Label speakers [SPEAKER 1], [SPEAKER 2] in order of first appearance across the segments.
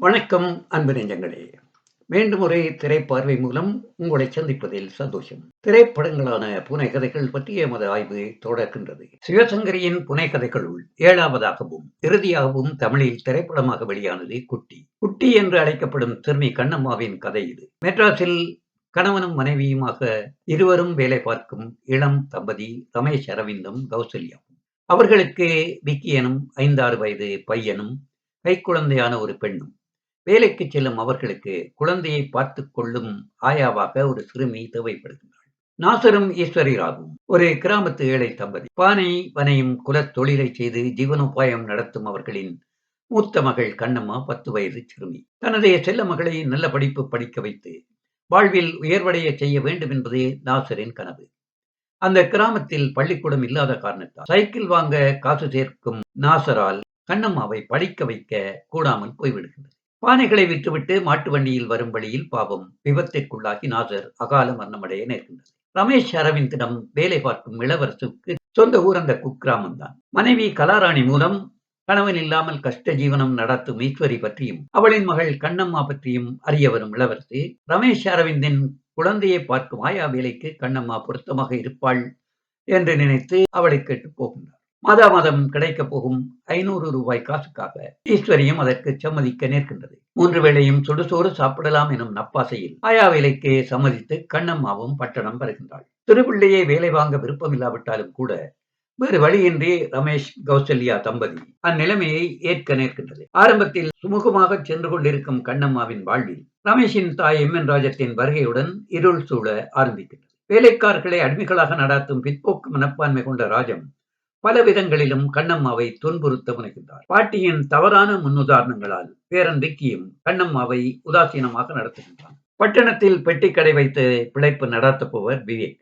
[SPEAKER 1] வணக்கம் அன்பு நெஞ்சங்களே. மீண்டும் ஒரு திரைப்பார்வை மூலம் உங்களை சந்திப்பதில் சந்தோஷம். திரைப்படங்களான புனைகதைகள் பற்றிய எமது ஆய்வு தொடர்கின்றது. சிவசங்கரியின் புனைகதைகளுள் ஏழாவதாகவும் இறுதியாகவும் தமிழில் திரைப்படமாக வெளியானது குட்டி. குட்டி என்று அழைக்கப்படும் சிறுமி கண்ணம்மாவின் கதை இது. மெட்ராஸில் கணவனும் மனைவியுமாக இருவரும் வேலை பார்க்கும் இளம் தம்பதி ரமேஷ் அரவிந்தும் கௌசல்யாவும். அவர்களுக்கு விக்கி எனும் ஐந்தாறு வயது பையனும் கைக்குழந்தையான ஒரு பெண்ணும். வேலைக்கு செல்லும் அவர்களுக்கு குழந்தையை பார்த்து கொள்ளும் ஆயாவாக ஒரு சிறுமி தேவைப்படுகின்றாள். நாசரும் ஈஸ்வரிராகும் ஒரு கிராமத்து ஏழை தம்பதி. பானை வனையும் குலத் தொழிலை செய்து ஜீவனோபாயம் நடத்தும் அவர்களின் மூத்த மகள் கண்ணம்மா பத்து வயது சிறுமி. தனது செல்ல மகளை நல்ல படிப்பு படிக்க வைத்து வாழ்வில் உயர்வடைய செய்ய வேண்டும் என்பதே நாசரின் கனவு. அந்த கிராமத்தில் பள்ளிக்கூடம் இல்லாத காரணத்தால் சைக்கிள் வாங்க காசு சேர்க்கும் நாசரால் கண்ணம்மாவை படிக்க வைக்க கூடாமல் போய்விடுகின்றது. பானைகளை விற்றுவிட்டு மாட்டு வண்டியில் வரும் வழியில் பாவம் விபத்திற்குள்ளாகி நாசர் அகால மரணமடைய நேர்கின்றது. ரமேஷ் அரவிந்திடம் வேலை பார்க்கும் இளவரசுக்கு சொந்த ஊர் அந்த குக்கிராமம் தான். மனைவி கலாராணி மூலம் கணவன் இல்லாமல் கஷ்ட ஜீவனம் நடத்தும் ஈஸ்வரி பற்றியும் அவளின் மகள் கண்ணம்மா பற்றியும் அறிய வரும் இளவரசி ரமேஷ் அரவிந்தின் குழந்தையை பார்க்கும் ஆயா வேலைக்கு கண்ணம்மா பொருத்தமாக இருப்பாள் என்று நினைத்து அவளை கேட்டு போகின்றார். மாதா மாதம் கிடைக்கப் போகும் ஐநூறு ரூபாய் காசுக்காக ஈஸ்வரியும் அதற்கு சம்மதிக்க நேர்கின்றது. மூன்று வேளையும் சுடுசோறு சாப்பிடலாம் எனும் நப்பாசையில் ஆயா வேலைக்கு சம்மதித்து கண்ணம்மாவும் பட்டணம் வருகின்றாள். திருப்பிள்ளையை வேலை வாங்க விருப்பமில்லாவிட்டாலும் கூட வேறு வழியின்றி ரமேஷ் கௌசல்யா தம்பதி அந்நிலைமையை ஏற்க நேர்கின்றது. ஆரம்பத்தில் சுமூகமாக சென்று கொண்டிருக்கும் கண்ணம்மாவின் வாழ்வில் ரமேஷின் தாய் எம். என். ராஜத்தின் வருகையுடன் இருள் சூழ ஆரம்பிக்கின்றது. வேலைக்காரர்களை அடிமைகளாக நடாத்தும் பிற்போக்கு மனப்பான்மை கொண்ட ராஜம் பல விதங்களிலும் கண்ணம்மாவை துன்புறுத்த முனைகின்றார். பாட்டியின் தவறான முன்னுதாரணங்களால் பேரன் விக்கியும் கண்ணம்மாவை உதாசீனமாக நடத்துகின்றான். பட்டணத்தில் பெட்டி கடை வைத்து பிழைப்பு நடத்தப்போவர் விவேக்.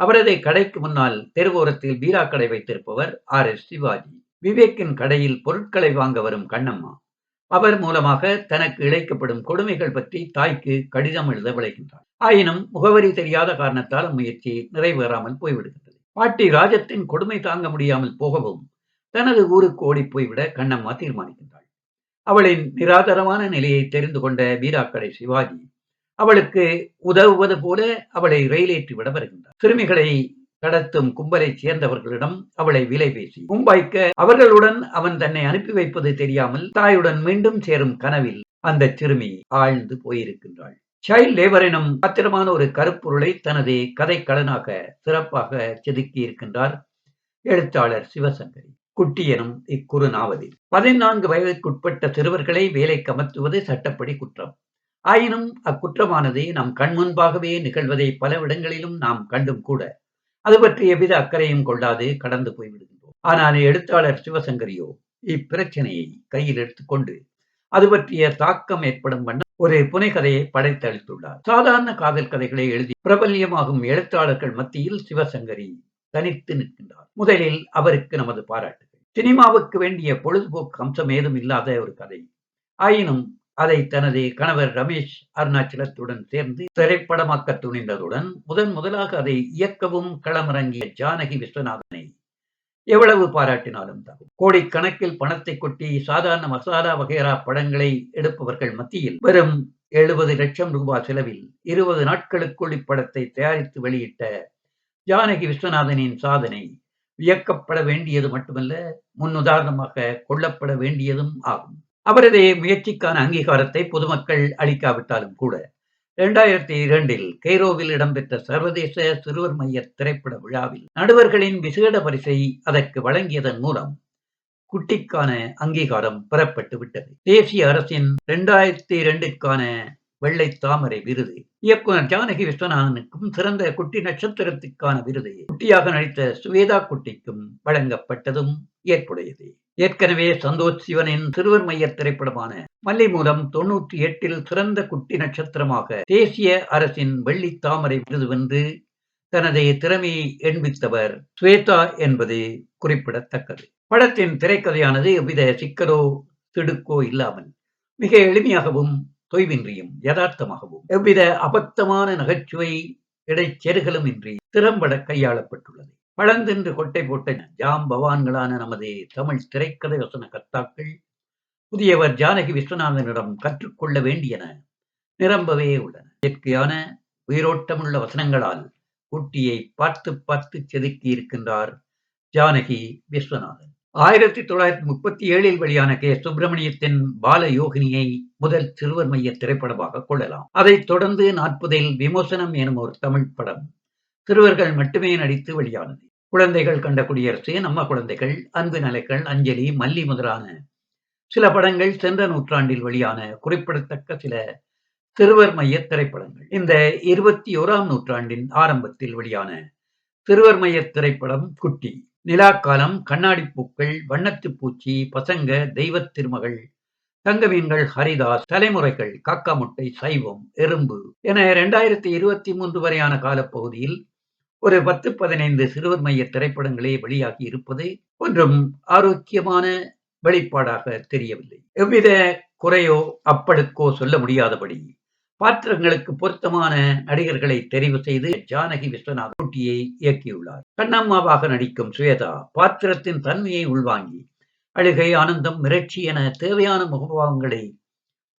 [SPEAKER 1] அவரது கடைக்கு முன்னால் தெருவோரத்தில் பீரா கடை வைத்திருப்பவர் ஆர். எஸ். சிவாஜி. விவேக்கின் கடையில் பொருட்களை வாங்க வரும் கண்ணம்மா. அவர் மூலமாக தனக்கு இழைக்கப்படும் கொடுமைகள் பற்றி தாய்க்கு கடிதம் எழுத விளைகின்றார் ஆயினும் முகவரி தெரியாத காரணத்தால் முயற்சி நிறைவேறாமல் போய்விடுகிறது. பாட்டி ராஜத்தின் கொடுமை தாங்க முடியாமல் போகவும் தனது ஊருக்கு ஓடி போய்விட கண்ணம்மா தீர்மானிக்கின்றாள். அவளின் நிராதரமான நிலையை தெரிந்து கொண்ட வீராக்கடை சிவாஜி அவளுக்கு உதவுவது போல அவளை ரயிலேற்றி விட வருகின்றார். சிறுமிகளை கடத்தும் கும்பலை சேர்ந்தவர்களிடம் அவளை விலை பேசி மும்பாய்க்க அவர்களுடன் அவன் தன்னை அனுப்பி வைப்பது தெரியாமல் தாயுடன் மீண்டும் சேரும் கனவில் அந்த சிறுமி ஆழ்ந்து போயிருக்கின்றாள். சைல்ட் லேபர் எனும் பத்திரமான ஒரு கருப்பொருளை தனது கதைக்கலனாக சிறப்பாக செதுக்கி இருக்கின்றார். எழுத்தாளர் சிவசங்கரி. குட்டி எனும் இக்குறு நாவலில் பதினான்கு வயதுக்குட்பட்ட சிறுவர்களை வேலைக்கு அமர்த்துவது சட்டப்படி குற்றம். ஆயினும் அக்குற்றமானது நம் கண்முன்பாகவே நிகழ்வதை பல இடங்களிலும் நாம் கண்டும் கூட அது பற்றி எவ்வித அக்கறையும் கொள்ளாது கடந்து போய்விடுகின்றோம். ஆனால் எழுத்தாளர் சிவசங்கரியோ இப்பிரச்சனையை கையில் எடுத்துக்கொண்டு அது பற்றிய தாக்கம் ஏற்படும் வண்ணம் ஒரு புனைகதையை படைத்தளித்துள்ளார். சாதாரண காதல் கதைகளை எழுதி பிரபல்யமாகும் எழுத்தாளர்கள் மத்தியில் சிவசங்கரி தனித்து நிற்கின்றார். முதலில் அவருக்கு நமது பாராட்டுகள். சினிமாவுக்கு வேண்டிய பொழுதுபோக்கு அம்சம் ஏதும் இல்லாத ஒரு கதை. ஆயினும் அதை தனது கணவர் ரமேஷ் அருணாச்சலத்துடன் சேர்ந்து திரைப்படமாக்க துணிந்ததுடன் முதன் முதலாக அதை இயக்கவும் களமிறங்கிய ஜானகி விஸ்வநாதனை எவ்வளவு பாராட்டினாலும் தகும் கோடிக்கணக்கில் பணத்தை கொட்டி சாதாரண மசாலா வகைரா படங்களை எடுப்பவர்கள் மத்தியில் வெறும் எழுபது லட்சம் ரூபாய் செலவில் இருபது நாட்களுக்குள் இப்படத்தை தயாரித்து வெளியிட்ட ஜானகி விஸ்வநாதனின் சாதனை வியக்கப்பட வேண்டியது மட்டுமல்ல முன்னுதாரணமாக கொள்ளப்பட வேண்டியதும் ஆகும். அவரது முயற்சிக்கான அங்கீகாரத்தை பொதுமக்கள் அளிக்காவிட்டாலும் கூட இரண்டாயிரத்தி இரண்டில் கெய்ரோவில் இடம்பெற்ற சர்வதேச சிறுவர் மைய திரைப்பட விழாவில் நடுவர்களின் விசேட பரிசை அதற்கு வழங்கியதன் மூலம் குட்டிக்கான அங்கீகாரம் பெறப்பட்டு விட்டது. தேசிய அரசின் இரண்டாயிரத்தி இரண்டிற்கான வெள்ளை தாமரை விருது இயக்குனர் ஜானகி விஸ்வநாதனுக்கும் சிறந்த குட்டி நட்சத்திரத்துக்கான விருது குட்டியாக நடித்த சுவேதா குட்டிக்கும் வழங்கப்பட்டதும் ஏற்புடையது. ஏற்கனவே சந்தோஷ் சிவனின் சிறுவர் மைய திரைப்படமான மல்லிமூலம் தொன்னூற்றி எட்டில் சிறந்த குட்டி நட்சத்திரமாக தேசிய அரசின் வெள்ளி தாமரை விருது வென்று தனது திறமையை எண்பித்தவர் ஸ்வேதா என்பது குறிப்பிடத்தக்கது. படத்தின் திரைக்கதையானது எவ்வித சிக்கலோ திடுக்கோ இல்லாமல் மிக எளிமையாகவும் தொய்வின்றியும் யதார்த்தமாகவும் எவ்வித அபத்தமான நகைச்சுவை இடைச்செருகலும் இன்றி திறம்பட கையாளப்பட்டுள்ளது. பழந்தென்று கொட்டை போட்ட ஜாம் பவான்களான நமது தமிழ் திரைக்கதை வசன கர்த்தாக்கள் புதியவர் ஜானகி விஸ்வநாதனிடம் கற்றுக்கொள்ள வேண்டியன நிரம்பவே உள்ளன. இயற்கையான உயிரோட்டமுள்ள வசனங்களால் குட்டியை பார்த்து பார்த்து செதுக்கி இருக்கின்றார் ஜானகி விஸ்வநாதன். ஆயிரத்தி தொள்ளாயிரத்தி முப்பத்தி ஏழில் வெளியான கே. சுப்பிரமணியத்தின் பால யோகினியை முதல் சிறுவர் மைய திரைப்படமாக கொள்ளலாம். அதைத் தொடர்ந்து நாற்பதில் விமோசனம் எனும் ஒரு தமிழ் படம் சிறுவர்கள் மட்டுமே நடித்து வெளியானது. குழந்தைகள் கண்ட குடியரசு நம்ம குழந்தைகள் அன்பு நிலைகள் அஞ்சலி மல்லி முதலான சில படங்கள் சென்ற நூற்றாண்டில் வெளியான குறிப்பிடத்தக்க சில சிறுவர் மைய திரைப்படங்கள். இந்த இருபத்தி ஓராம் நூற்றாண்டின் ஆரம்பத்தில் வெளியான சிறுவர் மைய திரைப்படம் குட்டி நிலாக்காலம் கண்ணாடி பூக்கள் வண்ணத்து பூச்சி பசங்க தெய்வ திருமகள் தங்கமீன்கள் ஹரிதாஸ் தலைமுறைகள் காக்கா முட்டை சைவம் எறும்பு என இரண்டாயிரத்தி இருபத்தி மூன்று வரையான காலப்பகுதியில் ஒரு பத்து பதினைந்து சிறுவர் மைய திரைப்படங்களே வெளியாகி இருப்பது ஒன்றும் ஆரோக்கியமான வெளிப்பாடாக தெரியவில்லை. எவ்வித குறையோ அப்பழுக்கோ சொல்ல முடியாதபடி பாத்திரங்களுக்கு பொருத்தமான நடிகர்களை தெரிவு செய்து ஜானகி விஸ்வநாத் போட்டியை இயக்கியுள்ளார். கண்ணம்மாவாக நடிக்கும் சுவேதா பாத்திரத்தின் தன்மையை உள்வாங்கி அழுகை ஆனந்தம் மிரட்சி என தேவையான முகபாவங்களை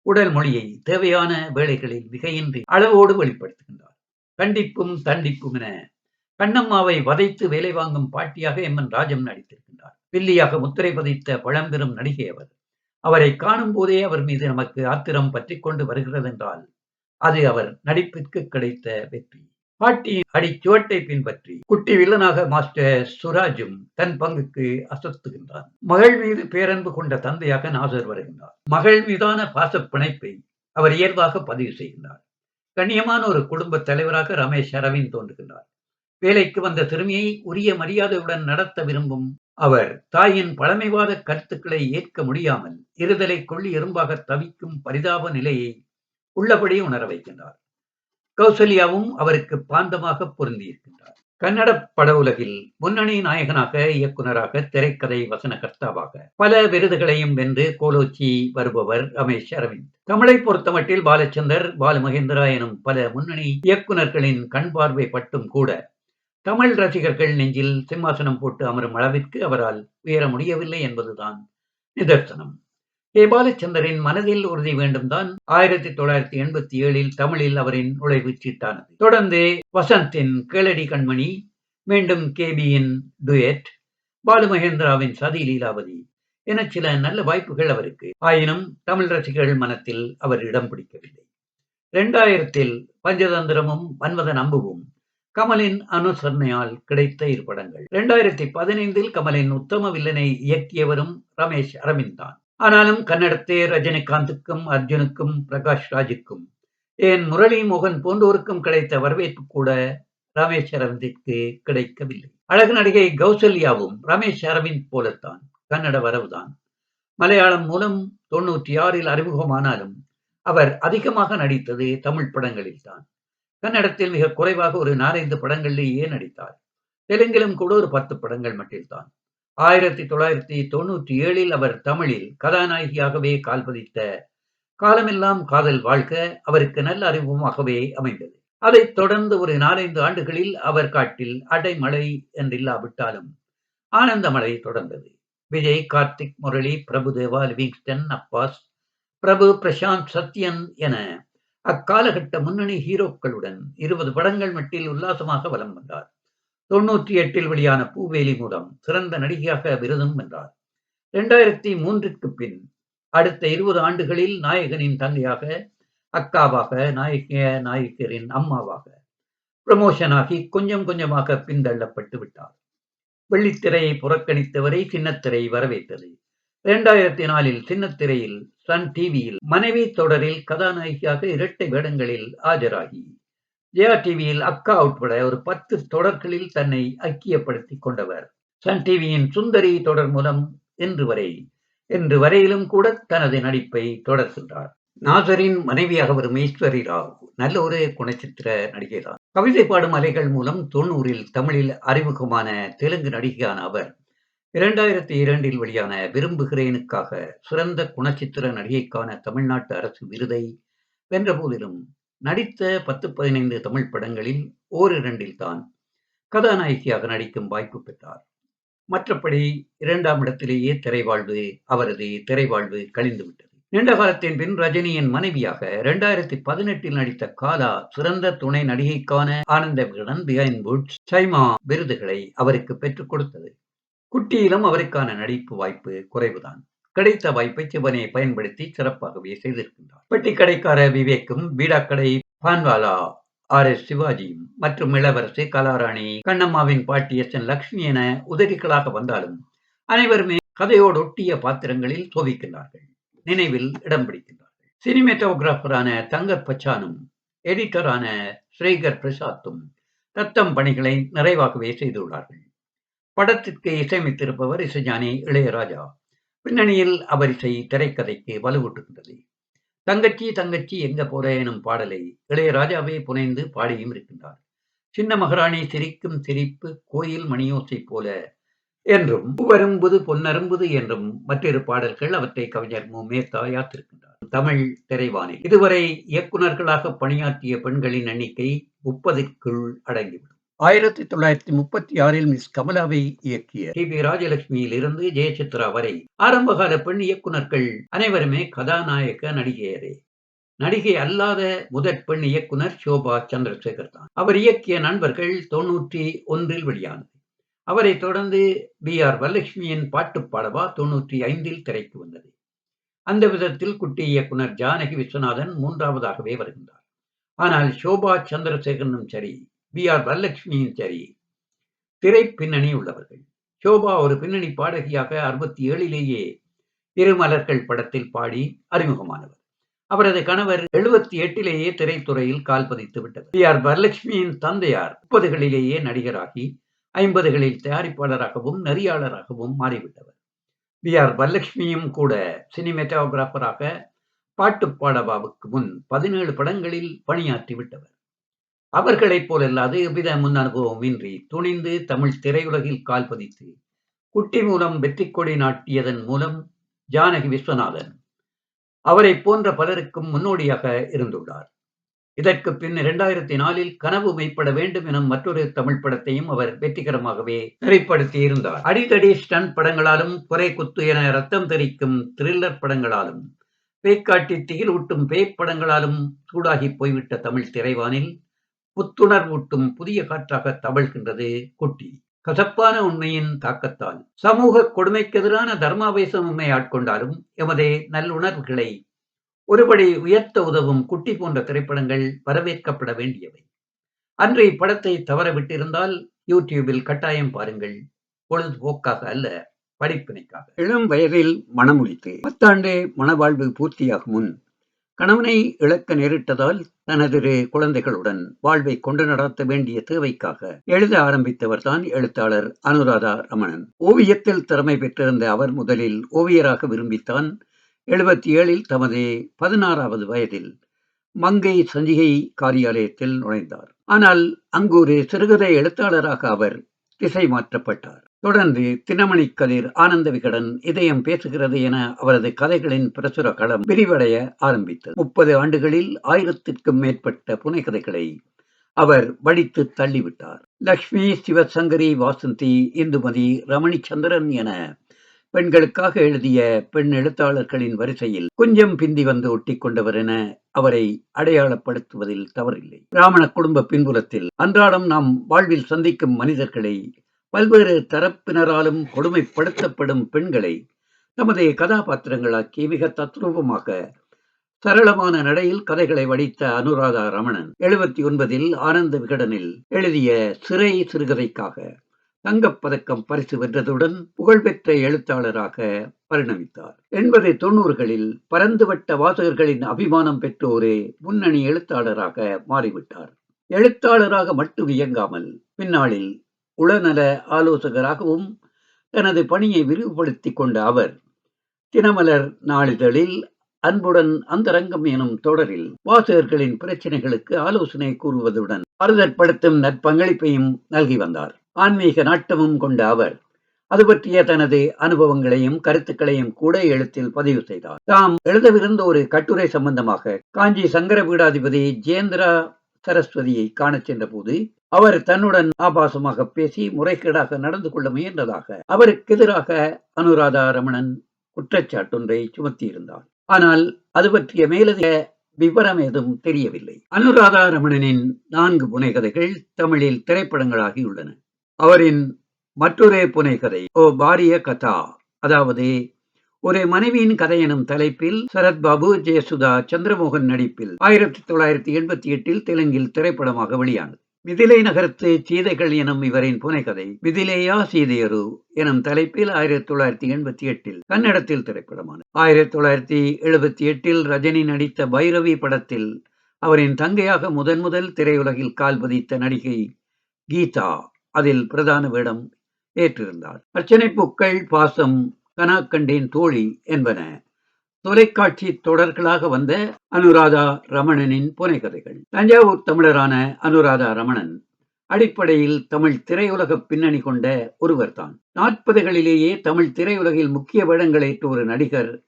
[SPEAKER 1] உடல் மொழியை தேவையான வேலைகளில் மிகையின்றி அளவோடு வெளிப்படுத்துகின்றார். கண்டிப்பும் தண்டிப்பும் என கண்ணம்மாவை வதைத்து வேலை வாங்கும் பாட்டியாக எம் என் ராஜம் நடித்திருக்கிறார் வில்லியாக முத்திரை பதித்த பழம்பெரும் நடிகை அவர். அவரை காணும் போதே அவர் மீது நமக்கு ஆத்திரம் பற்றி கொண்டு வருகிறது என்றால் அது அவர் நடிப்பிற்கு கிடைத்த வெற்றி. பாட்டியின் அடிச்சுவட்டை பின்பற்றி குட்டி வில்லனாக மாஸ்டர் சுராஜும் தன் பங்குக்கு அசத்துகின்றார் மகள் மீது பேரன்பு கொண்ட தந்தையாக நாசர் வருகின்றார். மகள் மீதான பாச பிணைப்பை அவர் இயல்பாக பதிவு செய்கின்றார். கண்ணியமான ஒரு குடும்ப தலைவராக ரமேஷ் அரவிந்த் தோன்றுகின்றார். வேலைக்கு வந்த சிறுமியை உரிய மரியாதையுடன் நடத்த விரும்பும் அவர் தாயின் பழமைவாத கருத்துக்களை ஏற்க முடியாமல் இருதலை கொள்ளி எறும்பாக தவிக்கும் பரிதாப நிலையை உள்ளபடி உணர வைக்கின்றார். கௌசல்யாவும் அவருக்கு பாந்தமாக பொருந்தியிருக்கின்றார். கன்னட பட உலகில் முன்னணி நாயகனாக இயக்குனராக திரைக்கதை வசனகர்த்தாவாக பல விருதுகளையும் வென்று கோலோச்சி வருபவர் ரமேஷ் அரவிந்த். தமிழை பொறுத்தமட்டில் பாலச்சந்தர் பாலமகேந்திரா எனும் பல முன்னணி இயக்குனர்களின் கண் பார்வை பட்டும் கூட தமிழ் ரசிகர்கள் நெஞ்சில் சிம்மாசனம் போட்டு அமரும் அளவிற்கு அவரால் உயர முடியவில்லை என்பதுதான் நிதர்சனம். கே பாலச்சந்தரின் மனதில் உறுதி வேண்டும் தான் ஆயிரத்தி தொள்ளாயிரத்தி எண்பத்தி ஏழில் தமிழில் அவரின் நுழைவு சீட்டானது. தொடர்ந்து வசந்தின் கேளடி கண்மணி மீண்டும் கேபியின் டுயட் பாலுமகேந்திராவின் சதி லீலாவதி என சில நல்ல வாய்ப்புகள் அவருக்கு. ஆயினும் தமிழ் ரசிகர்கள் மனத்தில் அவர் இடம் பிடிக்கவில்லை. இரண்டாயிரத்தில் பஞ்சதந்திரமும் மன்மதன் அம்புவும் கமலின் அனுசரணையால் கிடைத்த இரு படங்கள் இரண்டாயிரத்தி பதினைந்தில் கமலின் உத்தம வில்லனை இயக்கியவரும் ரமேஷ் அரவிந்த் தான். ஆனாலும் கன்னடத்தே ரஜினிகாந்துக்கும் அர்ஜுனுக்கும் பிரகாஷ் ராஜுக்கும் ஏன் முரளி மோகன் போன்றோருக்கும் கிடைத்த வரவேற்பு கூட ரமேஷ் அரவிந்திற்கு கிடைக்கவில்லை. அழகு நடிகை கௌசல்யாவும் ரமேஷ் அரவிந்த் போலத்தான் கன்னட வரவுதான். மலையாளம் மூலம் தொன்னூற்றி ஆறில் அறிமுகமானாலும் அவர் அதிகமாக நடித்தது தமிழ் படங்களில் தான் கன்னடத்தில் மிக குறைவாக ஒரு நாலஞ்சு படங்களிலேயே நடித்தார். தெலுங்கிலும் கூட ஒரு பத்து படங்கள் மட்டில்தான். ஆயிரத்தி தொள்ளாயிரத்தி தொண்ணூற்றி ஏழில் அவர் தமிழில் கதாநாயகியாகவே கால் பதித்த காலமெல்லாம் காதல் வாழ்க்க அவருக்கு நல்ல அறிமுகமாகவே அமைந்தது. அதைத் தொடர்ந்து ஒரு நாலஞ்சு ஆண்டுகளில் அவர் காட்டில் அடைமழை என்றில்லாவிட்டாலும் ஆனந்தமழை தொடர்ந்தது. விஜய் கார்த்திக் முரளி பிரபுதேவா லிவிங்ஸ்டன் அப்பாஸ் பிரபு பிரசாந்த் சத்யன் என அக்காலகட்ட முன்னணி ஹீரோக்களுடன் இருபது படங்கள் மட்டில் உல்லாசமாக வலம் வந்தார். தொன்னூற்றி எட்டில் வெளியான பூவேலி மூலம் சிறந்த நடிகையாக விருதும் வென்றார். இரண்டாயிரத்தி மூன்றுக்கு பின் அடுத்த இருபது ஆண்டுகளில் நாயகனின் தந்தையாக அக்காவாக நாயகிய நாயகரின் அம்மாவாக ப்ரமோஷனாகி கொஞ்சம் கொஞ்சமாக பின்தள்ளப்பட்டு விட்டார். வெள்ளித்திரையை புறக்கணித்தவரை சின்னத்திரை வரவேற்றது. இரண்டாயிரத்தி நாலில் சின்னத்திரையில் சன் டிவியில் மனைவி தொடரில் கதாநாயகியாக இரட்டை வேடங்களில் ஆஜராகி. ஜெயா டிவியில் அக்கா உட்பட ஒரு பத்து தொடர்களில் தன்னை ஐக்கியப்படுத்தி கொண்டவர். சன் டிவியின் சுந்தரி தொடர் மூலம் இன்று வரை இன்று வரையிலும் கூட தனது நடிப்பை தொடர்கின்றார் நாசரின் மனைவியாக வரும் ஈஸ்வரி ராவ் நல்ல ஒரு குணச்சித்திர நடிகைதான். கவிதை பாடும் அலைகள் மூலம் தொண்ணூறில் தமிழில் அறிமுகமான தெலுங்கு நடிகையான அவர் இரண்டாயிரத்தி இரண்டில் வெளியான விரும்புகிறேனுக்காக சிறந்த குணச்சித்திர நடிகைக்கான தமிழ்நாட்டு அரசு விருதை வென்ற போதிலும் நடித்த பத்து பதினைந்து தமிழ் படங்களில் ஓரிரண்டில் தான் கதாநாயகியாக நடிக்கும் வாய்ப்பு பெற்றார். மற்றபடி இரண்டாம் இடத்திலேயே திரைவாழ்வு அவரது திரைவாழ்வு கழிந்துவிட்டது. நீண்ட காலத்தின் பின் ரஜினியின் மனைவியாக இரண்டாயிரத்தி பதினெட்டில் நடித்த காலா சிறந்த துணை நடிகைக்கான ஆனந்த விகடன் பிஹைன் புட்ஸ் சைமா விருதுகளை அவருக்கு பெற்றுக் கொடுத்தது. குட்டியிலும் அவருக்கான நடிப்பு வாய்ப்பு குறைவுதான். கிடைத்த வாய்ப்பை சிவனை பயன்படுத்தி சிறப்பாகவே செய்திருக்கின்றார். பெட்டி கடைக்கார விவேக்கும் பீடாக்கடை பான்வாலா ஆர் எஸ் சிவாஜியும் மற்றும் இளவரசி கலாராணி கண்ணம்மாவின் பாட்டி எஸ் என் லக்ஷ்மி என உதவிகளாக வந்தாலும் அனைவருமே கதையோடு ஒட்டிய பாத்திரங்களில் சோதிக்கின்றார்கள் நினைவில் இடம் பிடிக்கின்றார்கள். சினிமேட்டோகிராஃபரான தங்கர் பச்சானும் எடிட்டரான ஸ்ரீகர் பிரசாத்தும் தத்தம் பணிகளை நிறைவாகவே செய்துள்ளார்கள். படத்திற்கு இசையமைத்திருப்பவர் இசைஞானி இளையராஜா. பின்னணியில் அவர் இசை திரைக்கதைக்கு வலுவூட்டுகின்றது. தங்கச்சி தங்கச்சி எங்க போற எனும் பாடலை இளையராஜாவே புனைந்து பாடியும் இருக்கின்றார். சின்ன மகாராணி சிரிக்கும் சிரிப்பு கோயில் மணியோசை போல என்றும் பூவரும்புது பொன்னரும்புது என்றும் மற்றொரு பாடல்கள் அவற்றை கவிஞர் மு. மேத்தா யாத்திருக்கின்றார். தமிழ் திரைவானில் இதுவரை இயக்குநர்களாக பணியாற்றிய பெண்களின் எண்ணிக்கை முப்பதிற்குள் அடங்கிவிடும். ஆயிரத்தி தொள்ளாயிரத்தி முப்பத்தி ஆறில் மிஸ் கமலாவை இயக்கிய டி பி ராஜலட்சுமியில் இருந்து ஜெயசித்ரா வரை ஆரம்பகால பெண் இயக்குனர்கள் அனைவருமே கதாநாயக நடிகையரே. நடிகை அல்லாத முதற் பெண் இயக்குனர் சோபா சந்திரசேகர் தான். அவர் இயக்கிய நண்பர்கள் தொன்னூற்றி ஒன்றில் வெளியானது. அவரை தொடர்ந்து பி ஆர் வரலட்சுமியின் பாட்டு பாடவா தொன்னூற்றி ஐந்தில் திரைக்கு வந்தது. அந்த விதத்தில் குட்டி இயக்குனர் ஜானகி விஸ்வநாதன் மூன்றாவதாகவே வருகின்றார். ஆனால் சோபா சந்திரசேகரனும் சரி பி ஆர் வரலட்சுமியும் சரி. திரை பின்னணி உள்ளவர்கள். சோபா ஒரு பின்னணி பாடகியாக அறுபத்தி ஏழிலேயே திருமலர்கள் படத்தில் பாடி அறிமுகமானவர். அவரது கணவர் எழுபத்தி எட்டிலேயே திரைத்துறையில் கால் பதித்து விட்டவர் பி ஆர் வரலட்சுமியின் தந்தையார் முப்பதுகளிலேயே நடிகராகி ஐம்பதுகளில் தயாரிப்பாளராகவும் நெறியாளராகவும் மாறிவிட்டவர். பி ஆர் வரலட்சுமியும் கூட சினிமேட்டோகிராஃபராக பாட்டு பாடவாவுக்கு முன் பதினேழு படங்களில் பணியாற்றி விட்டவர். அவர்களைப் போலல்லாது எவ்வித முன் அனுபவமின்றி துணிந்து தமிழ் திரையுலகில் கால் பதித்து குட்டி மூலம் வெற்றி கொடி நாட்டியதன் மூலம் ஜானகி விஸ்வநாதன் அவரை போன்ற பலருக்கும் முன்னோடியாக இருந்துள்ளார். இதற்கு பின் இரண்டாயிரத்தி நாலில் கனவு மெய்ப்பட வேண்டும் எனும் மற்றொரு தமிழ் படத்தையும் அவர் வெற்றிகரமாகவே திரைப்படுத்தி இருந்தார். அடிக்கடி ஸ்டன் படங்களாலும் குறை குத்து என ரத்தம் தெரிக்கும் த்ரில்லர் படங்களாலும் பேய்க்காட்டி திகில் ஊட்டும் பேய் படங்களாலும் சூடாகி போய்விட்ட தமிழ் திரைவானில் புத்துணர்வூட்டும் புதிய காற்றாக தவழ்கின்றது குட்டி. கசப்பான உண்மையின் தாக்கத்தால். சமூக கொடுமைக்கெதிரான தர்மாவேசம் உண்மை ஆட்கொண்டாலும் எமதே நல்லுணர்வுகளை ஒருபடி உயர்த்த உதவும் குட்டி போன்ற திரைப்படங்கள் வரவேற்கப்பட வேண்டியவை. அன்று இப்படத்தை தவற விட்டிருந்தால் யூடியூபில் கட்டாயம் பாருங்கள். பொழுதுபோக்காக அல்ல படிப்பினைக்காக. இளம் வயதில் மனமுடித்து பத்தாண்டு மனவாழ்வு பூர்த்தியாகும் முன் கணவனை இழக்க நேரிட்டதால் தனது குழந்தைகளுடன் வாழ்வை கொண்டு நடத்த வேண்டிய தேவைக்காக எழுத ஆரம்பித்தவர் தான் எழுத்தாளர் அனுராதா ரமணன். ஓவியத்தில் திறமை பெற்றிருந்த அவர் முதலில் ஓவியராக விரும்பித்தான் எழுபத்தி ஏழில் தமது பதினாறாவது வயதில் மங்கை சஞ்சிகை காரியாலயத்தில் நுழைந்தார். ஆனால் அங்கு ஒரு சிறுகதை எழுத்தாளராக அவர் திசை மாற்றப்பட்டார். தொடர்ந்து தினமணி கதிர் ஆனந்த விகடன் இதயம் பேசுகிறது என அவரது கதைகளின் பிரசுர களம் விரிவடைய ஆரம்பித்தது. முப்பது ஆண்டுகளில் ஆயிரத்திற்கும் மேற்பட்ட புனைகதைகளை அவர் வடித்து தள்ளிவிட்டார். லக்ஷ்மி சிவசங்கரி வாசந்தி இந்துமதி ரமணிச்சந்திரன் என பெண்களுக்காக எழுதிய பெண் எழுத்தாளர்களின் வரிசையில் கொஞ்சம் பிந்தி வந்து ஒட்டி கொண்டவர் என அவரை அடையாளப்படுத்துவதில் தவறில்லை. பிராமண குடும்ப பின்புலத்தில் அன்றாடம் நாம் வாழ்வில் சந்திக்கும் மனிதர்களை பல்வேறு தரப்பினராலும் கொடுமைப்படுத்தப்படும் பெண்களை தமது கதாபாத்திரங்களாக்கி மிக தத்ரூபமாக சரளமான நடையில் கதைகளை வடித்த அனுராதா ரமணன் எழுபத்தி ஒன்பதில் ஆனந்த விகடனில் எழுதிய சிறை சிறுகதைக்காக தங்கப்பதக்கம் பரிசு வென்றதுடன் புகழ்பெற்ற எழுத்தாளராக பரிணமித்தார். எண்பது தொண்ணூறுகளில் பரந்துவட்ட வாசகர்களின் அபிமானம் பெற்ற ஒரு முன்னணி எழுத்தாளராக மாறிவிட்டார். எழுத்தாளராக மட்டும் இயங்காமல் பின்னாளில் உளநல ஆலோசகராகவும் தனது பணியை விரிவுபடுத்தி கொண்ட அவர் தினமலர் நாளிதழில் அன்புடன் அந்தரங்கம் எனும் தொடரில் வாசகர்களின் பிரச்சனைகளுக்கு ஆலோசனை கூறுவதுடன் அறுதற்படுத்தும் நற்பங்களிப்பையும் நல்கி வந்தார். ஆன்மீக நாட்டமும் கொண்ட அவர் அது பற்றிய தனது அனுபவங்களையும் கருத்துக்களையும் கூட எழுத்தில் பதிவு செய்தார். தாம் எழுதவிருந்த ஒரு கட்டுரை சம்பந்தமாக காஞ்சி சங்கர பீடாதிபதி ஜேந்திரா சரஸ்வதியை காணச் சென்றபோது அவர் தன்னுடன் ஆபாசமாக பேசி முறைகேடாக நடந்து கொள்ள முயன்றதாக அவருக்கு எதிராக அனுராதா ரமணன் குற்றச்சாட்டொன்றை சுமத்தியிருந்தார் ஆனால் அது பற்றிய மேலதிக விவரம் எதுவும் தெரியவில்லை. அனுராதா ரமணனின் நான்கு புனைகதைகள் தமிழில் திரைப்படங்களாகியுள்ளன அவரின் மற்றொரு புனைகதை ஓ பாரிய கதா அதாவது ஒரு மனைவியின் கதை எனும் தலைப்பில் சரத்பாபு ஜெயசுதா சந்திரமோகன் நடிப்பில் ஆயிரத்தி தொள்ளாயிரத்தி எண்பத்தி எட்டில் தெலுங்கில் திரைப்படமாக வெளியானது. மிதிலை நகரத்து சீதைகள் எனும் இவரின் புனைகதை மிதிலேயா சீதையரு எனும் தலைப்பில் ஆயிரத்தி தொள்ளாயிரத்தி எண்பத்தி எட்டில் கன்னடத்தில் திரைப்படமானது. ஆயிரத்தி தொள்ளாயிரத்தி எழுபத்தி எட்டில் ரஜினி நடித்த பைரவி படத்தில் அவரின் தங்கையாக முதன் முதல் திரையுலகில் கால் பதித்த நடிகை கீதா அதில் பிரதான வேடம் ஏற்றிருந்தார். அர்ச்சனை பூக்கள் பாசம் கனாக்கண்டேன் தோழி என்பன. தொலைக்காட்சி தொடர்களாக வந்த அனுராதா ரமணனின் புனைகதைகள். தஞ்சாவூர் தமிழரான அனுராதா ரமணன் அடிப்படையில் தமிழ் திரையுலக பின்னணி கொண்ட ஒருவர்தான். நாற்பதுகளிலேயே தமிழ் திரையுலகில் முக்கிய வேடங்களேற்ற ஒரு நடிகர்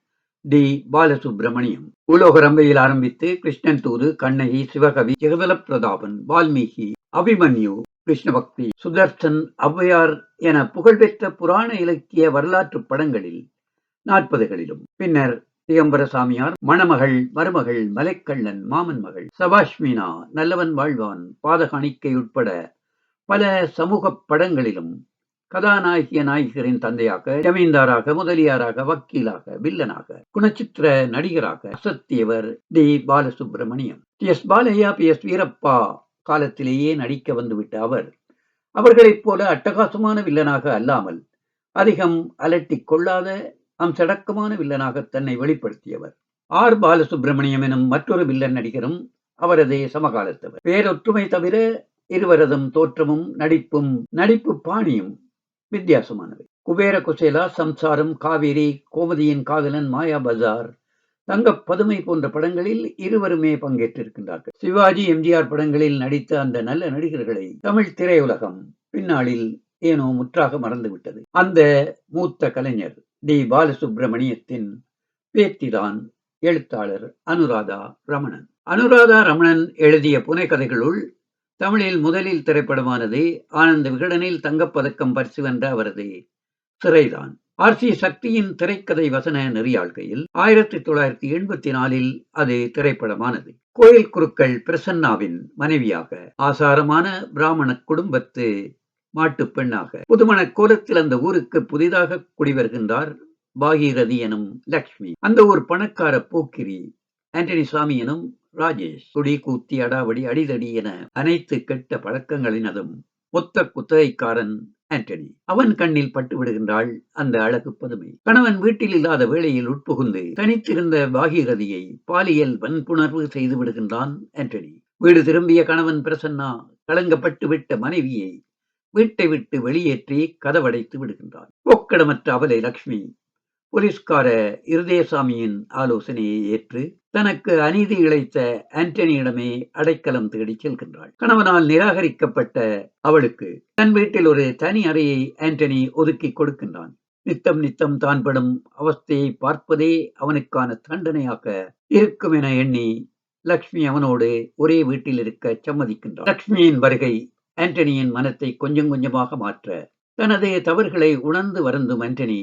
[SPEAKER 1] டி. பாலசுப்பிரமணியம் உலோகரம்பையில் ஆரம்பித்து கிருஷ்ணன் தூது கண்ணகி சிவகவி ஜெகதல பிரதாபன் வால்மீகி அபிமன்யு கிருஷ்ணபக்தி சுதர்சன் ஔவையார் என புகழ்பெற்ற புராண இலக்கிய வரலாற்று படங்களில் நாற்பதுகளிலும். பின்னர் திகம்பர சாமியார் மணமகள் மருமகள் மலைக்கண்ணன் மாமன் மகள் சபாஷ்மினா நல்லவன் வாழ்வான் பாதகாணிக்கை உட்பட பல சமூக படங்களிலும் கதாநாயகிய நாயகரின் தந்தையாக ஜமீன்தாராக முதலியாராக வக்கீலாக வில்லனாக குணச்சித்திர நடிகராக அசத்தியவர் T. Balasubramaniam T. S. Balaiah P. S. Veerappa காலத்திலேயே நடிக்க வந்துவிட்ட அவர் அவர்களைப் போல அட்டகாசமான வில்லனாக அல்லாமல் அதிகம் அலட்டிக் கொள்ளாத அம்சடக்கமான வில்லனாக தன்னை வெளிப்படுத்தியவர். ஆர். பாலசுப்பிரமணியம் எனும் மற்றொரு வில்லன் நடிகரும் அவரது சமகாலத்தவர். பேரொற்றுமை தவிர இருவரதும் தோற்றமும் நடிப்பும் நடிப்பு பாணியும் வித்தியாசமானவை. குபேர குசேலா சம்சாரம் காவேரி கோமதியின் காதலன் மாயா பஜார் தங்க பதுமை போன்ற படங்களில் இருவருமே பங்கேற்றிருக்கின்றார்கள். சிவாஜி எம்ஜிஆர் படங்களில் நடித்த அந்த நல்ல நடிகர்களை தமிழ் திரையுலகம் பின்னாளில் ஏனோ முற்றாக மறந்துவிட்டது. அந்த மூத்த கலைஞர் டி. பாலசுப்பிரமணியத்தின் பேத்திதான் எழுத்தாளர் அனுராதா ரமணன். அனுராதா ரமணன் எழுதிய புனைக்கதைகளுள் தமிழில் முதலில் திரைப்படமானது ஆனந்த விகடனில் தங்கப்பதக்கம் பரிசு வென்ற அவரது சிறைதான். ஆர் சி சக்தியின் திரைக்கதை வசன நெறியாழ்கையில் ஆயிரத்தி தொள்ளாயிரத்தி எண்பத்தி நாலில் அது திரைப்படமானது. கோயில் குருக்கள் பிரசன்னாவின் மனைவியாக ஆசாரமான பிராமண குடும்பத்து மாட்டு பெண்ணாக புதுமண கோலத்தில் அந்த ஊருக்கு புதிதாக குடிவருகின்றார் பாகீரதி எனும் லக்ஷ்மி. அந்த ஊர் பணக்கார போக்கிரி ஆண்டனி சாமி எனும் ராஜேஷ். குடி கூத்தி அடாவடி அடிதடி என அனைத்து கெட்ட பழக்கங்களினதும் மொத்த குத்தகைக்காரன் ஆண்டனி. அவன் கண்ணில் பட்டு விடுகின்றாள் அந்த அழகு பதுமை. கணவன் வீட்டில் இல்லாத வேளையில் உட்புகுந்து தனித்திருந்த பாகியகதியை பாலியல் வன்புணர்வு செய்து விடுகின்றான் ஆண்டனி. வீடு திரும்பிய கணவன் பிரசன்னா கலங்கப்பட்டு விட்ட மனைவியை வீட்டை விட்டு வெளியேற்றி கதவடைத்து விடுகின்றான். போக்கடமற்ற அவலை லக்ஷ்மி போலீஸ்கார இருதயசாமியின் ஆலோசனையை ஏற்று தனக்கு அநீதி இழைத்த ஆண்டனியிடமே அடைக்கலம் தேடி செல்கின்றாள். கணவனால் நிராகரிக்கப்பட்ட அவளுக்கு தன் வீட்டில் ஒரு தனி அறையை ஆண்டனி ஒதுக்கி கொடுக்கின்றான். நித்தம் நித்தம் தான் படும் அவஸ்தையை பார்ப்பதே அவனுக்கான தண்டனையாக இருக்கும் என எண்ணி லக்ஷ்மி அவனோடு ஒரே வீட்டில் இருக்க சம்மதிக்கின்றான் லக்ஷ்மியின் வருகை ஆண்டனியின் மனத்தை கொஞ்சம் கொஞ்சமாக மாற்ற தனது தவறுகளை உணர்ந்து வருந்தும் ஆண்டனி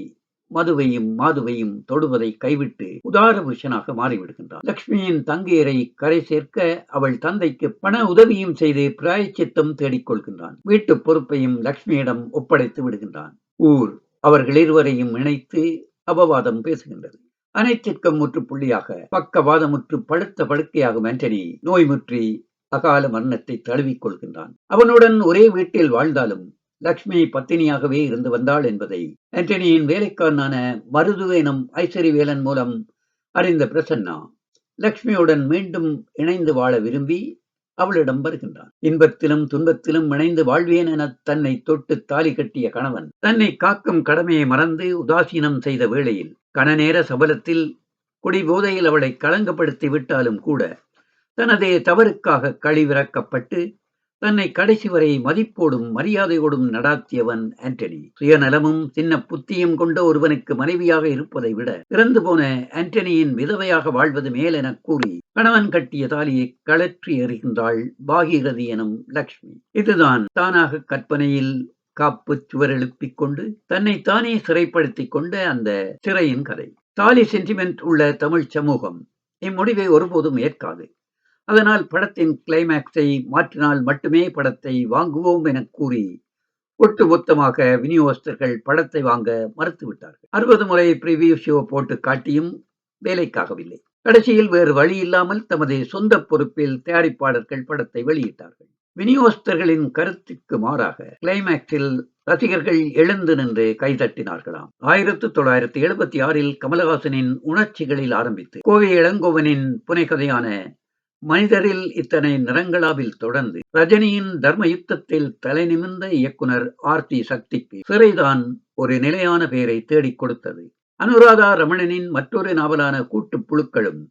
[SPEAKER 1] மதுவையும் மாதுவையும் தொடுவதை கைவிட்டு உதார புருஷனாக மாறிவிடுகின்றான். லக்ஷ்மியின் தங்கையரை கரை சேர்க்க அவள் தந்தைக்கு பண உதவியும் செய்து பிராயச்சித்தம் தேடிக் கொள்கின்றான். வீட்டு பொறுப்பையும் லக்ஷ்மியிடம் ஒப்படைத்து விடுகின்றான். ஊர் அவர்கள் இருவரையும் இணைத்து அபவாதம் பேசுகின்றது. அனைத்திற்கும் முற்றுப்புள்ளியாக பக்கவாதமுற்று படுத்த படுக்கையாகும் ஆண்டனி நோய்முற்றி அகால மரணத்தை தழுவிக் கொள்கின்றான். அவனுடன் ஒரே வீட்டில் வாழ்ந்தாலும் லக்ஷ்மி பத்தினியாகவே இருந்து வந்தாள் என்பதை ஆண்டனியின் வேலைக்காரனான மருது எனும் ஐஸ்வரிவேலன் மூலம் அறிந்த பிரசன்னா லக்ஷ்மியுடன் மீண்டும் இணைந்து வாழ விரும்பி அவளிடம் வருகின்றான். இன்பத்திலும் துன்பத்திலும் இணைந்து வாழ்வேன் என தன்னை தொட்டு தாலி கட்டிய கணவன் தன்னை காக்கும் கடமையை மறந்து உதாசீனம் செய்த வேளையில் கணநேர சபலத்தில் குடிபோதையில் அவளை களங்கப்படுத்தி விட்டாலும் கூட தனதே தவறுக்காக கழிவிறக்கப்பட்டு தன்னை கடைசி வரை மதிப்போடும் மரியாதையோடும் நடாத்தியவன் ஆண்டனி. சுயநலமும் சின்ன புத்தியும் கொண்ட ஒருவனுக்கு மனைவியாக இருப்பதை விட இறந்து போன ஆண்டனியின் விதவையாக வாழ்வது மேல் என கூறி கணவன் கட்டிய தாலியை கழற்றி எறிகின்றாள் பாகீரதி எனும் லக்ஷ்மி. இதுதான் தானாக கற்பனையில் காப்பு சுவர் எழுப்பிக் கொண்டு தன்னை தானே சிறைப்படுத்திக் கொண்ட அந்த சிறையின் கதை. தாலி சென்டிமெண்ட் உள்ள தமிழ் சமூகம் இம்முடிவை ஒருபோதும் ஏற்காது. அதனால் படத்தின் கிளைமேக்ஸை மாற்றினால் மட்டுமே படத்தை வாங்குவோம் என கூறி ஒட்டு மொத்தமாக விநியோகஸ்தர்கள் படத்தை வாங்க மறுத்துவிட்டார்கள். அறுபது முறை பிரிவியூ ஷோ போட்டு காட்டியும் வேலைக்காகவில்லை. கடைசியில் வேறு வழி இல்லாமல் தமது சொந்த பொறுப்பில் தயாரிப்பாளர்கள் படத்தை வெளியிட்டார்கள். விநியோகஸ்தர்களின் கருத்துக்கு மாறாக கிளைமேக்ஸில் ரசிகர்கள் எழுந்து நின்று கைதட்டினார்களாம். ஆயிரத்தி தொள்ளாயிரத்தி எழுபத்தி ஆறில் கமலஹாசனின் உணர்ச்சிகளில் ஆரம்பித்து கோவை இளங்கோவனின் புனைகதையான மனிதரில் இத்தனை நிறங்களாவில் தொடர்ந்து ரஜினியின் தர்ம யுத்தத்தில் தலை நிமிர்ந்த இயக்குனர் ஆர் டி சக்திக்கு சிறைதான் ஒரு நிலையான பெயரை தேடிக் கொடுத்தது. அனுராதா ரமணனின் மற்றொரு நாவலான கூட்டுப் புழுக்களும்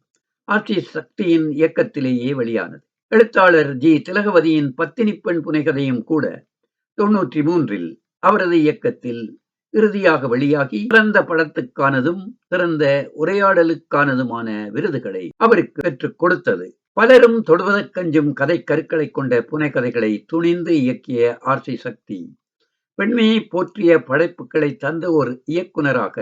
[SPEAKER 1] ஆர் டி சக்தியின் இயக்கத்திலேயே வெளியானது. எழுத்தாளர் ஜி. திலகவதியின் பத்தினி பெண் புனைகதையும் கூட தொன்னூற்றி மூன்றில் அவரது இயக்கத்தில் இறுதியாக வெளியாகி சிறந்த படத்துக்கானதும் சிறந்த உரையாடலுக்கானதுமான விருதுகளை அவருக்கு பெற்றுக் கொடுத்தது. பலரும் தொடுவதற்கஞ்சும் கதை கருக்களை கொண்ட புனைக்கதைகளை துணிந்து இயக்கிய ஆர் சி சக்தி. பெண்மையை போற்றிய படைப்புகளை தந்த ஒரு இயக்குநராக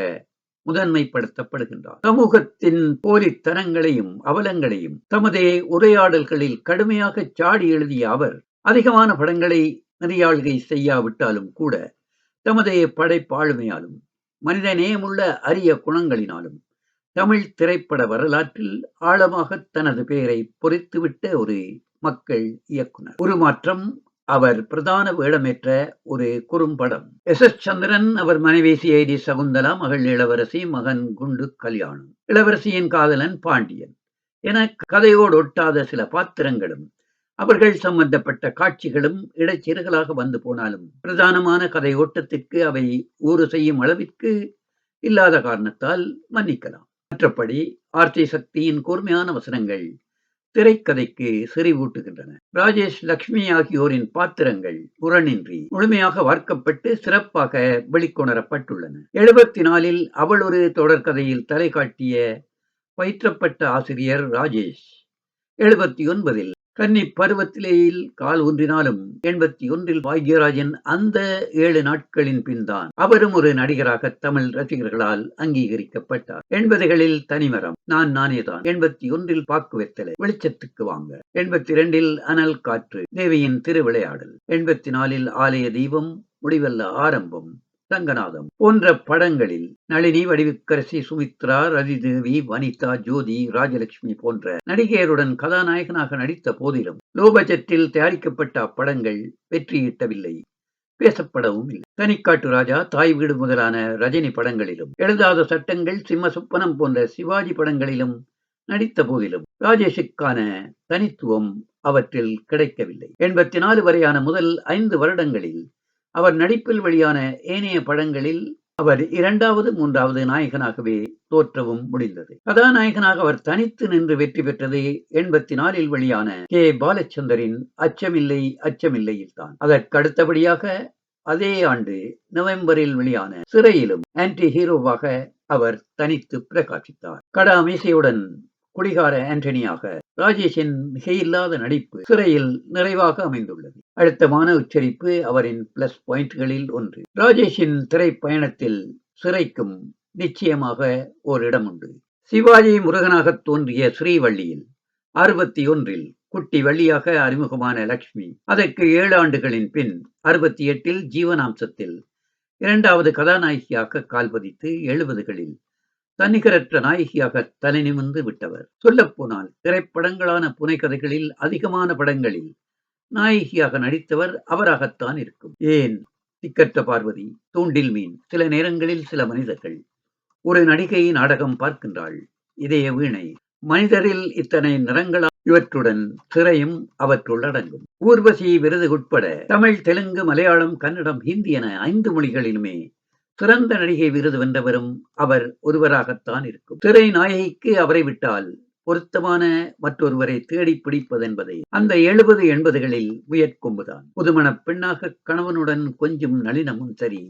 [SPEAKER 1] முதன்மைப்படுத்தப்படுகின்றார். சமூகத்தின் போலித்தனங்களையும் அவலங்களையும் தமது உரையாடல்களில் கடுமையாக சாடி எழுதிய அவர் அதிகமான படங்களை நெறியாள்கை செய்யாவிட்டாலும் கூட தமது படைப்பாளுமையாலும் மனித நேயமுள்ள அரிய குணங்களினாலும் தமிழ் திரைப்பட வரலாற்றில் ஆழமாக தனது பெயரை பொறித்துவிட்ட ஒரு மக்கள் இயக்குனர். உருமாற்றம் அவர் பிரதான வேடமேற்ற ஒரு குறும்படம் எஸ். எஸ். சந்திரன் அவர் மனைவி சிஐடி சகுந்தலா மகள் இளவரசி மகன் குண்டு கல்யாணம். இளவரசியின் காதலன் பாண்டியன். என கதையோடு ஒட்டாத சில பாத்திரங்களும் அவர்கள் சம்பந்தப்பட்ட காட்சிகளும் இடைச்செருகலாக வந்து போனாலும் பிரதானமான கதை ஓட்டத்திற்கு அவை ஊறு செய்யும் அளவிற்கு இல்லாத காரணத்தால் மன்னிக்கலாம். மற்றபடி ஆர்த்தி சக்தியின் கூர்மையான வசனங்கள் திரைக்கதைக்கு செறிவூட்டுகின்றன. ராஜேஷ் லக்ஷ்மி ஆகியோரின் பாத்திரங்கள் புறனின்றி முழுமையாக வார்க்கப்பட்டு சிறப்பாக வெளிக்கொணரப்பட்டுள்ளன. எழுபத்தி நாலில் அவள் ஒரு தொடர்கதையில் தலை காட்டிய பயிற்றப்பட்ட ஆசிரியர் ராஜேஷ். எழுபத்தி ஒன்பதில் கன்னி பருவத்திலேயில் கால் ஒன்றினாலும் எண்பத்தி ஒன்றில் பாக்யராஜன் அந்த ஏழு நாட்களின் பின்தான் அவரும் ஒரு நடிகராக தமிழ் ரசிகர்களால் அங்கீகரிக்கப்பட்டார். எண்பதுகளில் தனிமரம் நான் நானேதான். எண்பத்தி ஒன்றில் பாக்கு வெத்தலை வெளிச்சத்துக்கு வாங்க. எண்பத்தி இரண்டில் அனல் காற்று தேவியின் திருவிளையாடல். எண்பத்தி நாலில் ஆலய தீபம் முடிவல்ல ஆரம்பம். ரங்கநாதம் போன்ற படங்களில் நளினி வடிவுக்கரசி சுமித்ரா ரதிதேவி வனிதா ஜோதி ராஜலட்சுமி போன்ற நடிகையருடன் கதாநாயகனாக நடித்த போதிலும் லோ பட்ஜெட்டில் தயாரிக்கப்பட்ட அப்படங்கள் வெற்றியீட்டவில்லை. பேசப்படவும் இல்லை. தனிக்காட்டு ராஜா தாய் வீடு முதலான ரஜினி படங்களிலும் எழுதாத சட்டங்கள் சிம்ம சுப்பனம் போன்ற சிவாஜி படங்களிலும் நடித்த போதிலும் ராஜேஷுக்கான தனித்துவம் அவற்றில் கிடைக்கவில்லை. எண்பத்தி நாலு வரையான முதல் ஐந்து வருடங்களில் அவர் நடிப்பில் வெளியான ஏனைய படங்களில் அவர் இரண்டாவது மூன்றாவது நாயகனாகவே தோற்றவும் முடிந்தது. கதாநாயகனாக அவர் தனித்து நின்று வெற்றி பெற்றது எண்பத்தி நாலில் வெளியான கே. பாலச்சந்தரின் அச்சமில்லை அச்சமில்லையில் தான் அதற்கு அடுத்தபடியாக அதே ஆண்டு நவம்பரில் வெளியான சிறையிலும் ஆன்டி ஹீரோவாக அவர் தனித்து பிரகாசித்தார். கடா மீசையுடன் குடிகார ஆண்டனியாக ராஜேஷின் மிகையில்லாத நடிப்பு சிறையில் நிறைவாக அமைந்துள்ளது. அழுத்தமான உச்சரிப்பு அவரின் பிளஸ் பாயிண்ட்களில் ஒன்று. ராஜேஷின் திரைப்பயணத்தில் சிறைக்கும் நிச்சயமாக ஓர் இடம் உண்டு. சிவாஜி முருகனாக தோன்றிய ஸ்ரீவள்ளியில் அறுபத்தி ஒன்றில் குட்டி வள்ளியாக அறிமுகமான லக்ஷ்மி அதற்கு ஏழு ஆண்டுகளின் பின் அறுபத்தி எட்டில் ஜீவனாம்சத்தில் இரண்டாவது கதாநாயகியாக கால்பதித்து எழுபதுகளில் தன்னிகரற்ற நாயகியாக தலை நிமிர்ந்து விட்டவர். சொல்லப்போனால் திரைப்படங்களான புனைக்கதைகளில் அதிகமான படங்களில் நாயகியாக நடித்தவர் அவராகத்தான் இருக்கும். ஏன்? திக்கற்ற பார்வதி தூண்டில் மீன் சில நேரங்களில் சில மனிதர்கள். ஒரு நடிகை நாடகம் பார்க்கின்றாள். இதய வீணை. மனிதரில் இத்தனை நிறங்களா? இவற்றுடன் சிறையும் அவற்றுள் அடங்கும். ஊர்வசி விருது உட்பட தமிழ் தெலுங்கு மலையாளம் கன்னடம் ஹிந்தி என ஐந்து மொழிகளிலுமே சிறந்த நடிகை விருது வென்றவரும் அவர் ஒருவராகத்தான் இருக்கும். திரை நாயகிக்கு அவரை விட்டால் பொருத்தமான மற்றொருவரை தேடி பிடிப்பதென்பதை அந்த எழுபது எண்பதுகளில் முயற்கொம்புதான் புதுமண பெண்ணாக கணவனுடன் கொஞ்சம் நளினமும் சரி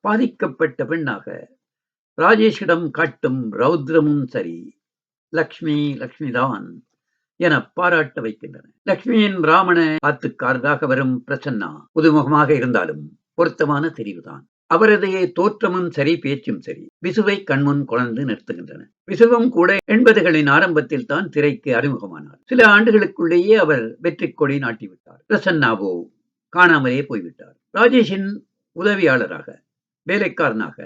[SPEAKER 1] பாதிக்கப்பட்ட பெண்ணாக ராஜேஷிடம் காட்டும் ரௌத்ரமும் சரி லக்ஷ்மி லக்ஷ்மிதான் என பாராட்ட வைக்கின்றன. லக்ஷ்மியின் பிராமண ஆத்துக்காரராக வரும் பிரசன்னா புதுமுகமாக இருந்தாலும் பொருத்தமான தெரிவுதான். அவரது தோற்றமும் சரி பேச்சும் சரி விசுவை கண்முன் குழந்து நிறுத்துகின்றன. விசுவும் கூட எண்பதுகளின் ஆரம்பத்தில் தான் திரைக்கு அறிமுகமானார். சில ஆண்டுகளுக்குள்ளேயே அவர் வெற்றி கொடி நாட்டிவிட்டார். பிரசன்னாவோ காணாமலே போய்விட்டார். ராஜேஷின் உதவியாளராக வேலைக்காரனாக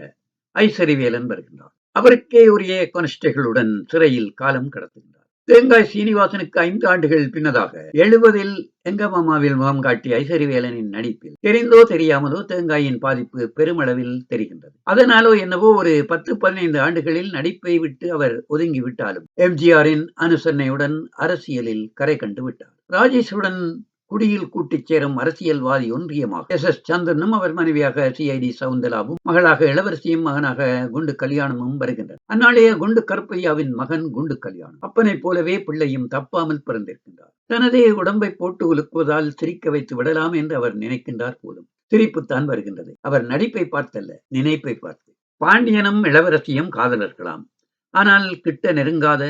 [SPEAKER 1] ஐசரிவேலன் வருகின்றார். அவருக்கே உரிய கொனஸ்டைகளுடன் சிறையில் காலம் கடத்துகின்றார். தேங்காய் சீனிவாசனுக்கு ஐந்து ஆண்டுகள் பின்னதாக எழுபதில் எங்கமாமாவில் முகம் காட்டிய ஐஸ்வரிவேலனின் நடிப்பில் தெரிந்தோ தெரியாமலோ தேங்காயின் பாதிப்பு பெருமளவில் தெரிகின்றது. அதனாலோ என்னவோ ஒரு பத்து பதினைந்து ஆண்டுகளில் நடிப்பை விட்டு அவர் ஒதுங்கி விட்டாலும் எம்ஜிஆரின் அனுசரணையுடன் அரசியலில் கரை கண்டு விட்டார். ராஜேஷுடன் குடியில் கூட்டிச் சேரும் அரசியல்வாதி ஒன்றியமாக எஸ். எஸ். சந்திரனும் அவர் மனைவியாக சிஐடி சவுந்தலாவும் மகளாக இளவரசியும் மகனாக குண்டு கல்யாணமும் வருகின்றனர். அந்நாளைய குண்டு கருப்பையாவின் மகன் குண்டு கல்யாணம். அப்பனைப் போலவே பிள்ளையும் தப்பாமல் பிறந்திருக்கின்றார். தனதே உடம்பை போட்டு உலுக்குவதால் சிரிக்க வைத்து விடலாம் என்று அவர் நினைக்கின்றார் போலும் சிரிப்புத்தான் வருகின்றது. அவர் நடிப்பை பார்த்தல்ல நினைப்பை பார்த்து. பாண்டியனும் இளவரசியும் காதலர்களாம். ஆனால் கிட்ட நெருங்காத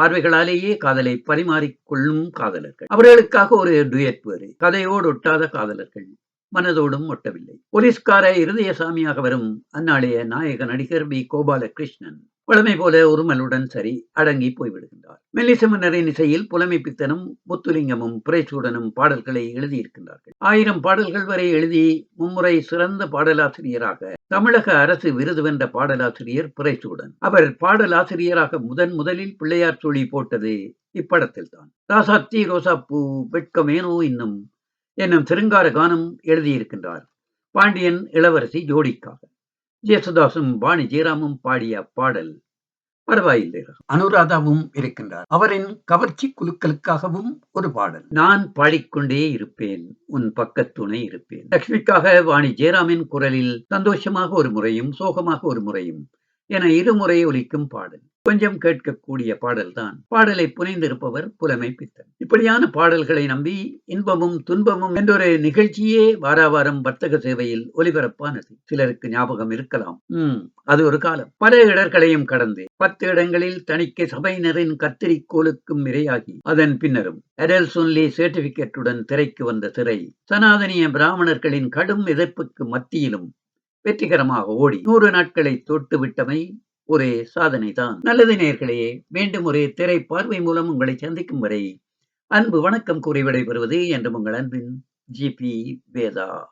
[SPEAKER 1] பார்வைகளாலேயே காதலை பரிமாறிக்கொள்ளும் காதலர்கள். அவர்களுக்காக ஒரு டுயட் வேறு. கதையோடு ஒட்டாத காதலர்கள். மனதோடும் ஒட்டவில்லை. போலீஸ்கார இருதயசாமியாக வரும் அந்நாளைய நாயக நடிகர் பி கோபாலகிருஷ்ணன். வழமை போல உருமலுடன் சரி அடங்கி போய்விடுகின்றார். மெல்லிசமன்னரின் இசையில் புலமை பித்தனும் முத்துலிங்கமும் புரைச்சூடனும் பாடல்களை எழுதியிருக்கின்றார்கள். ஆயிரம் பாடல்கள் வரை எழுதி மும்முறை சிறந்த பாடலாசிரியராக தமிழக அரசு விருது வென்ற பாடலாசிரியர் புரைச்சூடன் அவர் பாடலாசிரியராக முதன் முதலில் பிள்ளையார் சொல்லி போட்டது இப்படத்தில் தான் ராசாத்தி ரோசாப்பூ வெட்கமேனோ இன்னும் என்னும் சிருங்கார கானம் எழுதியிருக்கின்றார். பாண்டியன் இளவரசி ஜோடிக்காக. ஜேசுதாசும் பாணி ஜெயராமும் பாடிய பாடல் பரவாயில்லை அனுராதாவும் இருக்கின்றார். அவரின் கவர்ச்சி குழுக்களுக்காகவும் ஒரு பாடல். நான் பாடிக்கொண்டே இருப்பேன் உன் பக்கத்துணை இருப்பேன். லட்சுமிக்காக வாணி ஜெயராமின் குரலில் சந்தோஷமாக ஒரு முறையும் சோகமாக ஒரு முறையும் என இருமுறை ஒலிக்கும் பாடல். கொஞ்சம் கேட்கக்கூடிய பாடல்தான். பாடலை புனைந்திருப்பவர் புலமை பித்தன். இப்படியான பாடல்களை நம்பி இன்பமும் துன்பமும் என்றொரு நிகழ்ச்சியே வாராவாரம் வர்த்தக சேவையில் ஒலிபரப்பானது. சிலருக்கு ஞாபகம் இருக்கலாம். உம் அது ஒரு காலம். பல இடர்களையும் கடந்து பத்து இடங்களில் தணிக்கை சபையினரின் கத்திரிக்கோளுக்கும் இரையாகி அதன் பின்னரும் எடல்ஸ் ஒன்லி சர்டிபிகேட்டுடன் திரைக்கு வந்த திரை சனாதனிய பிராமணர்களின் கடும் எதிர்ப்புக்கு மத்தியிலும் வெற்றிகரமாக ஓடி. நூறு நாட்களை தொட்டு விட்டமை ஒரு சாதனை தான் நல்லது நேர்களே மீண்டும் ஒரு திரை பார்வை மூலம் உங்களை சந்திக்கும் வரை அன்பு வணக்கம் கூறி விடைபெறுவது என்று உங்கள் அன்பின் ஜிபி வேதா.